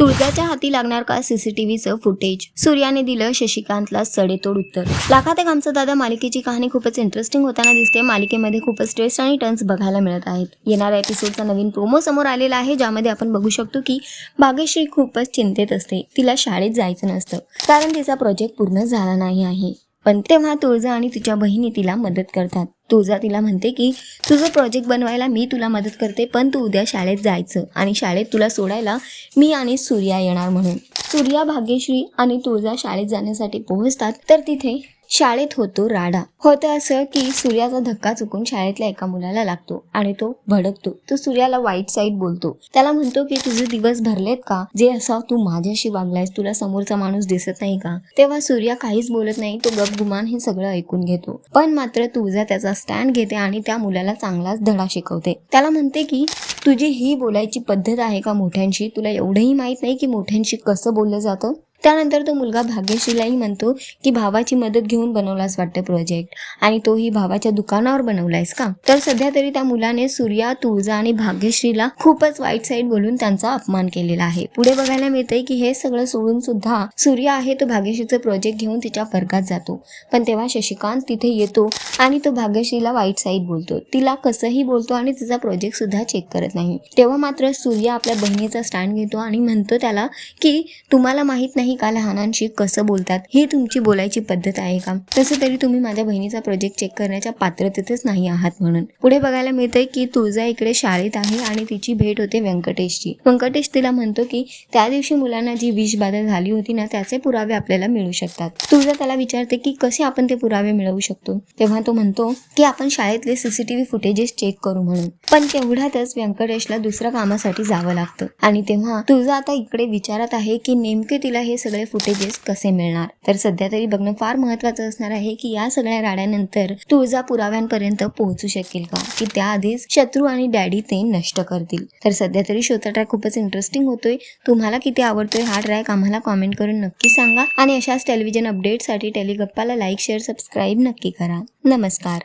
तुळजाच्या हाती लागणार का सीसीटीव्हीचं फुटेज सूर्याने दिलं शशिकांतला सडेतोड उत्तर. लाखात एक आमचा दादा मालिकेची कहाणी खूपच इंटरेस्टिंग होताना दिसते. मालिकेमध्ये खूपच ट्विस्ट आणि टर्न्स बघायला मिळत आहेत. येणाऱ्या एपिसोडचा नवीन प्रोमो समोर आलेला आहे ज्यामध्ये आपण बघू शकतो की भाग्यश्री खूपच चिंतेत असते. तिला शाळेत जायचं नसतं. कारण तिचा प्रोजेक्ट पूर्ण झाला नाही आहे. पण तेव्हा तुळजा आणि तिच्या बहिणी तिला मदत करतात. तुळजा तिला म्हणते की तुझं प्रोजेक्ट बनवायला मी तुला मदत करते पण तू उद्या शाळेत जायचं आणि शाळेत तुला सोडायला मी आणि सूर्या येणार म्हणून. सूर्या भाग्यश्री आणि तुळजा शाळेत जाण्यासाठी पोहोचतात तर तिथे शाळेत होतो राडा. होतं असं की सूर्याचा धक्का चुकून शाळेतल्या एका मुलाला लागतो आणि तो भडकतो. तो सूर्याला वाईट साईड बोलतो. त्याला म्हणतो की तुझे दिवस भरलेत का? जे असा तू माझ्याशी वागलायस तुला समोरचा माणूस दिसत नाही का? तेव्हा सूर्या काहीच बोलत नाही तो गपगुमान हे सगळं ऐकून घेतो. पण मात्र तुळजा त्याचा स्टँड घेते आणि त्या मुलाला चांगलाच धडा शिकवते. त्याला म्हणते की तुझी ही बोलायची पद्धत आहे का मोठ्यांशी? तुला एवढंही माहीत नाही की मोठ्यांशी कसं बोललं जातं? त्यानंतर तो मुलगा भाग्यश्रीलाही म्हणतो की भावाची मदत घेऊन बनवलास वाटतं प्रोजेक्ट आणि तोही भावाच्या दुकानावर बनवलायस का? तर सध्या तरी त्या मुलाने सूर्या तुळजा आणि भाग्यश्रीला खूपच वाईट साईड बोलून त्यांचा अपमान केलेला आहे. पुढे बघायला मिळतंय की हे सगळं सोडून सुद्धा सूर्य आहे तो भाग्यश्रीचं प्रोजेक्ट घेऊन तिच्या वर्गात जातो. पण तेव्हा शशिकांत तिथे येतो आणि तो भाग्यश्रीला वाईट साईड बोलतो. तिला कसंही बोलतो आणि तिचा प्रोजेक्ट सुद्धा चेक करत नाही. तेव्हा मात्र सूर्य आपल्या बहिणीचा स्टँड घेतो आणि म्हणतो त्याला की तुम्हाला माहीत नाही का लहानांशी कसं बोलतात? ही तुमची बोलायची पद्धत आहे का? तसं तरी तुम्ही माझ्या बहिणीचा प्रोजेक्ट चेक करण्याच्या पात्रतेतच नाही आहात म्हणून. पुढे बघायला मिळतंय की तुळजा इकडे शाळेत आहे आणि तिची भेट होते व्यंकटेशची. व्यंकटेश तिला म्हणतो की त्या दिवशी मुलांना जी विषबाधा झाली होती ना त्याचे पुरावे आपल्याला मिळू शकतात. तुळजा त्याला विचारते की कसे आपण ते पुरावे मिळवू शकतो? तेव्हा तो म्हणतो की आपण शाळेतले सीसीटीव्ही फुटेजेस चेक करू म्हणून. पण तेवढ्यातच व्यंकटेशला दुसऱ्या कामासाठी जावं लागतं. आणि तेव्हा तुळजा आता इकडे विचारत आहे की नेमके तिला हे सगळे फुटेजेस कसे मिळणार? तर सध्या तरी बघणं फार महत्वाचं असणार आहे की या सगळ्या राड्यानंतर तुळजा पुराव्यांपर्यंत पोहोचू शकेल का? की त्याआधीच शत्रू आणि डॅडी ते नष्ट करतील. तर सध्या तरी शोधा ट्रॅक खूपच इंटरेस्टिंग होतोय. तुम्हाला किती आवडतोय हा ट्रॅक आम्हाला कॉमेंट करून नक्की सांगा. आणि अशाच टेलिव्हिजन अपडेटसाठी टेलिगप्पाला लाईक शेअर सबस्क्राईब नक्की करा. नमस्कार.